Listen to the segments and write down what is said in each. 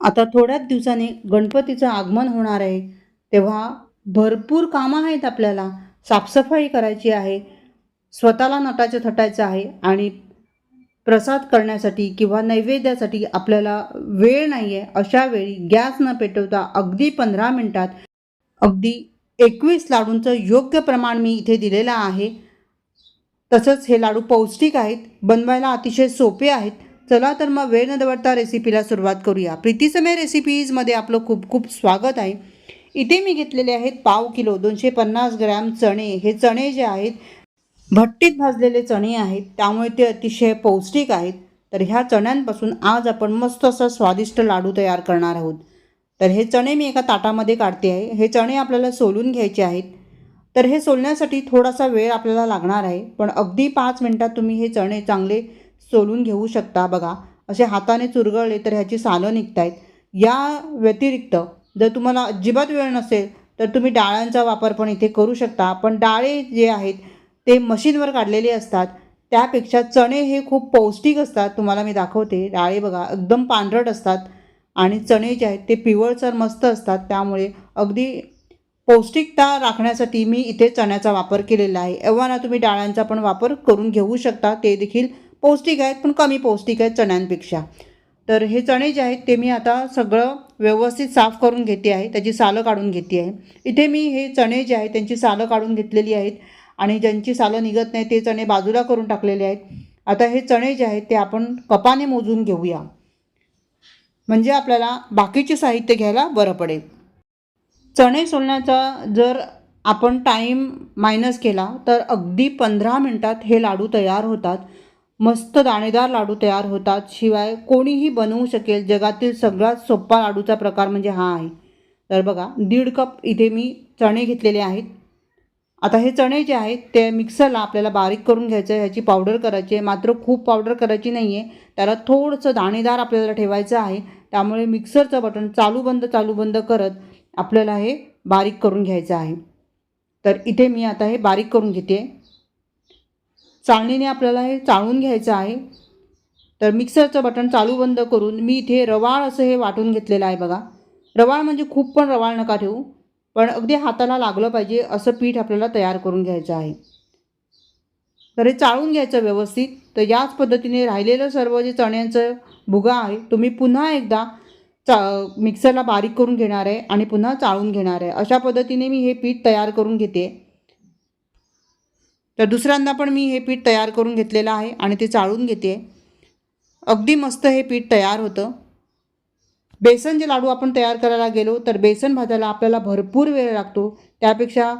आता थोड्याच दिवसांनी गणपतीचं आगमन होणार आहे. तेव्हा भरपूर कामं आहेत आपल्याला. साफसफाई करायची आहे. स्वतःला नटाचं थटायचं आहे आणि प्रसाद करण्यासाठी किंवा नैवेद्यासाठी आपल्याला वेळ नाही आहे अशा वेळी गॅस न पेटवता अगदी पंधरा मिनटात अगदी एकवीस लाडूंचं योग्य प्रमाण मी इथे दिलेलं आहे. तसंच हे लाडू पौष्टिक आहेत बनवायला अतिशय सोपे आहेत. चला तर मग वेळ न दवडता रेसिपीला सुरुवात करूया. प्रीतीसमय रेसिपीजमध्ये आपलं खूप खूप स्वागत आहे. इथे मी घेतलेले आहेत पाव किलो दोनशे पन्नास ग्रॅम चणे. हे चणे जे आहेत भट्टीत भाजलेले चणे आहेत. त्यामुळे ते अतिशय पौष्टिक आहेत. तर ह्या चण्यांपासून आज आपण मस्त असा स्वादिष्ट लाडू तयार करणार आहोत. तर हे चणे मी एका ताटामध्ये काढते आहे. हे चणे आपल्याला सोलून घ्यायचे आहेत. तर हे सोलण्यासाठी थोडासा वेळ आपल्याला लागणार आहे. पण अगदी पाच मिनटात तुम्ही हे चणे चांगले सोलून घेऊ शकता बघा. असे हाताने चुरगळले तर ह्याची सालं निघत आहेत या व्यतिरिक्त जर तुम्हाला अजिबात वेळ नसेल तर तुम्ही डाळांचा वापर पण इथे करू शकता. पण डाळे जे आहेत ते मशीनवर काढलेले असतात. त्यापेक्षा चणे हे खूप पौष्टिक असतात. तुम्हाला मी दाखवते. डाळे बघा एकदम पांढरट असतात. आणि चणे जे आहेत ते पिवळसर मस्त असतात. त्यामुळे अगदी पौष्टिकता राखण्यासाठी मी इथे चण्याचा वापर केलेला आहे. एव्हाना तुम्ही डाळ्यांचा पण वापर करून घेऊ शकता. ते देखील पौष्टिक आहेत पण कमी पौष्टिक आहेत चण्यांपेक्षा. तर हे चणे जे आहेत ते मी आता सगळं व्यवस्थित साफ करून घेते आहे. त्याची सालं काढून घेते आहे. इथे मी हे चणे जे आहेत त्यांची सालं काढून घेतलेली आहेत आणि ज्यांची सालं निघत नाही ते चणे बाजूला करून टाकलेले आहेत. आता हे चणे जे आहेत ते आपण कपाने मोजून घेऊया. म्हणजे आपल्याला बाकीचे साहित्य घ्यायला बरं पडेल. चणे सोलण्याचा जर आपण टाईम मायनस केला तर अगदी पंधरा मिनटात हे लाडू तयार होतात. मस्त दाणेदार लाडू तयार होतात. शिवाय कोणीही बनवू शकेल. जगातील सगळ्यात सोपा लाडूचा प्रकार म्हणजे हा आहे. तर बघा दीड कप इथे मी चणे घेतलेले आहेत. आता हे चणे जे आहेत ते मिक्सरला आपल्याला बारीक करून घ्यायचं आहे. ह्याची पावडर करायची आहे. मात्र खूप पावडर करायची नाही आहे त्याला थोडंसं दाणेदार आपल्याला ठेवायचं आहे. त्यामुळे मिक्सरचं बटन चालू बंद चालू बंद करत आपल्याला हे बारीक करून घ्यायचं आहे. तर इथे मी आता हे बारीक करून घेते. चाळणीने आपल्याला हे चाळून घ्यायचं आहे. तर मिक्सरचं बटन चालू बंद करून मी इथे रवाळ असं हे वाटून घेतलेलं आहे बघा. रवाळ म्हणजे खूप पण रवाळ नका ठेवू. पण अगदी हाताला लागलं पाहिजे असं पीठ आपल्याला तयार करून घ्यायचं आहे. तर हे चाळून घ्यायचं व्यवस्थित. तर याच पद्धतीने राहिलेलं सर्व जे चण्याचं भुगा आहे तुम्ही पुन्हा एकदा चा मिक्सरला बारीक करून घेणार आहे आणि पुन्हा चाळून घेणार आहे. अशा पद्धतीने मी हे पीठ तयार करून घेते. तर दुसऱ्यांदा पण मी हे पीठ तयार करून घेतलेलं आहे आणि ते चाळून घेते. अगदी मस्त हे पीठ तयार होतं. बेसन जे लाडू आपण तयार करायला गेलो तर बेसन भाजायला आपल्याला भरपूर वेळ लागतो. त्यापेक्षा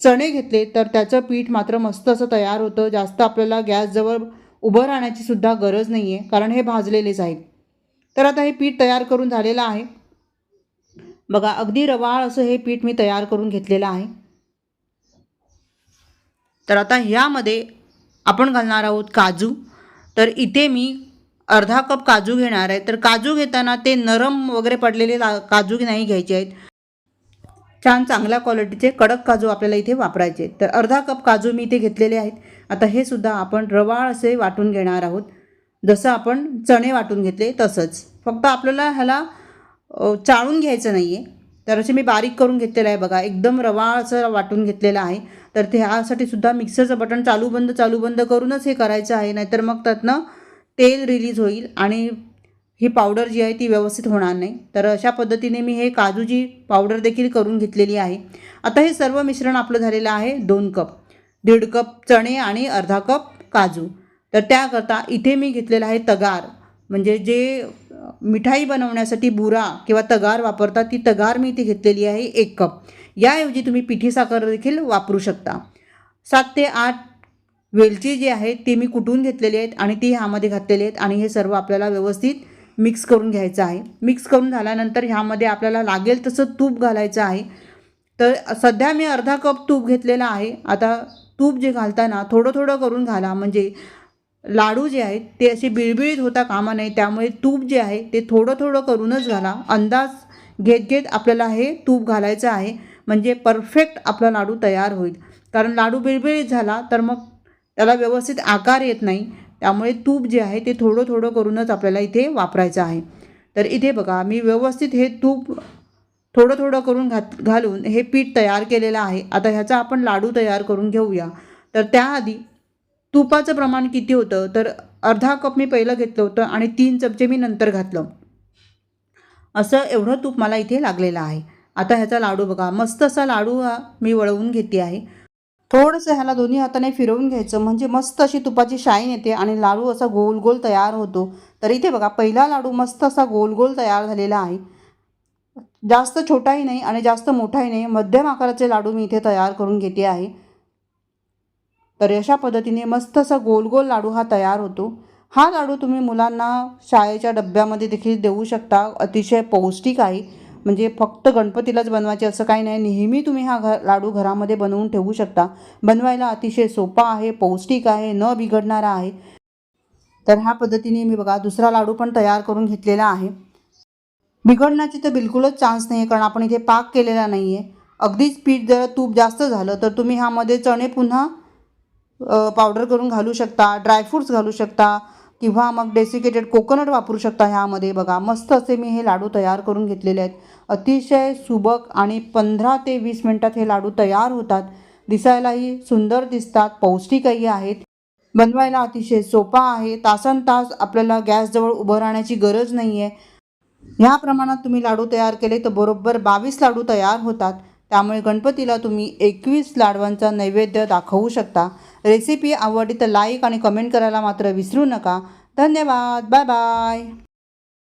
चणे घेतले तर त्याचं पीठ मात्र मस्त असं तयार होतं. जास्त आपल्याला गॅसजवळ उभं राहण्याची सुद्धा गरज नाही आहे कारण हे भाजलेलेच आहेत तर आता हे पीठ तयार करून झालेलं आहे. बघा अगदी रवाळ असं हे पीठ मी तयार करून घेतलेलं आहे. तर आता ह्यामध्ये आपण घालणार आहोत काजू. तर इथे मी अर्धा कप काजू घेणार आहे. तर काजू घेताना ते नरम वगैरे पडलेले ला काजू नाही घ्यायचे आहेत. छान चांगल्या क्वालिटीचे कडक काजू आपल्याला इथे वापरायचे तर अर्धा कप काजू मी इथे घेतलेले आहेत. आता हे सुद्धा आपण रवाळ असे वाटून घेणार आहोत. जसं आपण चणे वाटून घेतले तसंच. फक्त आपल्याला ह्याला चाळून घ्यायचं नाही आहे तर असे मी बारीक करून घेतलेलं आहे बघा. एकदम रवाळ असं वाटून घेतलेलं आहे. तर त्यासाठी ह्यासाठी सुद्धा मिक्सरचं बटन चालू बंद चालू बंद करूनच हे करायचं आहे नाहीतर मग त्यातनं तेल रिलीज होईल आणि ही पावडर जी आहे ती व्यवस्थित होणार नाही. तर अशा पद्धतीने मी हे काजूची पावडर देखील करून घेतलेली आहे. आता हे सर्व मिश्रण आपलं झालेलं आहे दोन कप दीड कप चणे आणि अर्धा कप काजू. तर त्याकरता इथे मी घेतलेला आहे तगार. म्हणजे जे मिठाई बनवण्यासाठी बुरा किंवा तगार वापरतात ती तगार मी इथे घेतलेली आहे एक कप. याऐवजी तुम्ही पिठी साखर देखील वापरू शकता. सात ते आठ वेलची जी आहे ती मी कुटून घेतलेली आहेत आणि ती ह्यामध्ये घातलेली आहेत आणि हे सर्व आपल्याला व्यवस्थित मिक्स करून घ्यायचं आहे. मिक्स करून झाल्यानंतर ह्यामध्ये आपल्याला लागेल तसं तूप घालायचं आहे. तर सध्या मी अर्धा कप तूप घेतलेला आहे. आता तूप जे घालताना थोडं थोडं करून घाला. म्हणजे लाडू जे आहेत ते असे बिळबिळीत होता कामा नाही त्यामुळे तूप जे आहे ते थोडं थोडं करूनच घाला. अंदाज घेत घेत आपल्याला हे तूप घालायचं आहे. म्हणजे परफेक्ट आपला लाडू तयार होईल. कारण लाडू बिळबिळीत झाला तर मग त्याला व्यवस्थित आकार येत नाही. त्यामुळे तूप जे आहे ते थोडं थोडं करूनच आपल्याला इथे वापरायचं आहे. तर इथे बघा मी व्यवस्थित हे तूप थोडं थोडं करून घात घालून हे पीठ तयार केलेलं आहे. आता ह्याचा आपण लाडू तयार करून घेऊया. तर त्याआधी तुपाचं प्रमाण किती होतं? तर अर्धा कप मी पहिलं घेतलं होतं आणि तीन चमचे मी नंतर घातलं. असं एवढं तूप मला इथे लागलेलं आहे. आता ह्याचा लाडू बघा. मस्त असा लाडू हा मी वळवून घेते आहे. थोडंसं ह्याला दोन्ही हाताने फिरवून घ्यायचं. म्हणजे मस्त अशी तुपाची शाईन येते आणि लाडू असा गोल गोल तयार होतो. तर इथे बघा पहिला लाडू मस्त असा गोल गोल तयार झालेला आहे. जास्त छोटाही नाही आणि जास्त मोठाही नाही. मध्यम आकाराचे लाडू मी इथे तयार करून घेते आहे. तर अशा पद्धतीने मस्त असा गोल गोल लाडू हा तयार होतो. हा लाडू तुम्ही मुलांना शाळेच्या डब्यामध्ये देखील देऊ शकता. अतिशय पौष्टिक आहे. म्हणजे फक्त गणपतीलाच बनवायचे असं काही नाही. नेहमी तुम्ही हा घ लाडू घरामध्ये बनवून ठेवू शकता. बनवायला अतिशय सोपा आहे पौष्टिक आहे न बिघडणारा आहे. तर ह्या पद्धतीने मी बघा दुसरा लाडू पण तयार करून घेतलेला आहे. बिघडण्याचे तर बिलकुलच चान्स नाही आहे कारण आपण इथे पाक केलेला नाही आहे अगदीच पीठ जर तूप जास्त झालं तर तुम्ही ह्यामध्ये चणे पुन्हा पावडर करून घालू शकता ड्रायफ्रूट्स घालू शकता किंवा मग डेसिकेटेड कोकोनट वापरू शकता ह्यामध्ये. बघा मस्त असे मी हे लाडू तयार करून घेतलेले आहेत. अतिशय सुबक आणि पंधरा ते वीस मिनटात हे लाडू तयार होतात. दिसायलाही सुंदर दिसतात पौष्टिकही आहेत. बनवायला अतिशय सोपा आहे. तासन तास आपल्याला गॅसजवळ उभं राहण्याची गरज नाही आहे ह्या प्रमाणात तुम्ही लाडू तयार केले तर बरोबर बावीस लाडू तयार होतात. त्यामुळे गणपतीला तुम्ही एकवीस लाडवांचा नैवेद्य दाखवू शकता. रेसिपी आवडली तर लाईक आणि कमेंट करायला मात्र विसरू नका. धन्यवाद. Bye bye